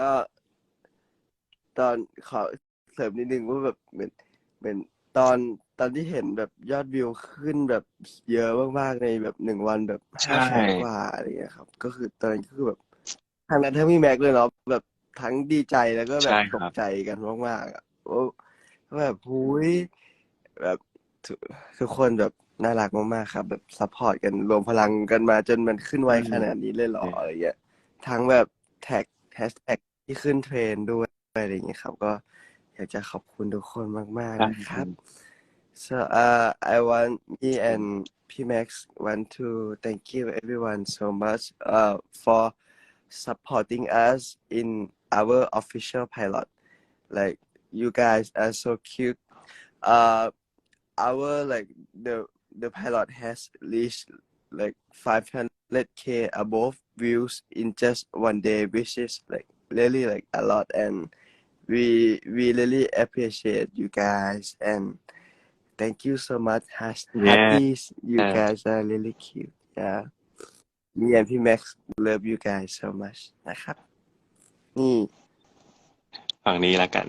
ก็ตอนขอเสริมนิดนึงว่าแบบเหมือนเหมือนตอนตอนที่เห็นแบบยอดวิวขึ้นแบบเยอะมากๆในแบบหนึ่งวันแบบใช่ ห้าแสนกว่าอะไรเงี้ยครับ ก็คือตอนนั้นก็คือแบบทางนั้นทั้งพี่แม็กซ์เลยเนาะแบบทั้งดีใจแล้วก็แบบใช่คตรับ กใจกันมากๆอะโอ้แบบหุยแบบทุกทุกคนแบบน่ารักมากๆครับ แบบซัพพอร์ตกันรวมพลังกันมาจนมันขึ้นไวขนาดนี้เลยเหรออะไรเงี้ยทั้งแบบแท็กแฮชแท็ก ที่ขึ้นเทรนด์ด้วยอะไรอย่างเงี้ยครับ ก็อยากจะขอบคุณทุกคนมาก ๆ นะครับ so uh I want me and P Max want to thank you everyone so much uh for supporting us in our official pilot like you guys are so cute uh our like the the pilot has reached like 500k above views in just one day which is like really like a lot and we we really appreciate you guys and thank you so much Hash, Yeah. happy you Yeah. guys are really cute yeah me and P Max love you guys so much นะครับ นี่ ฝั่งนี้แล้วกัน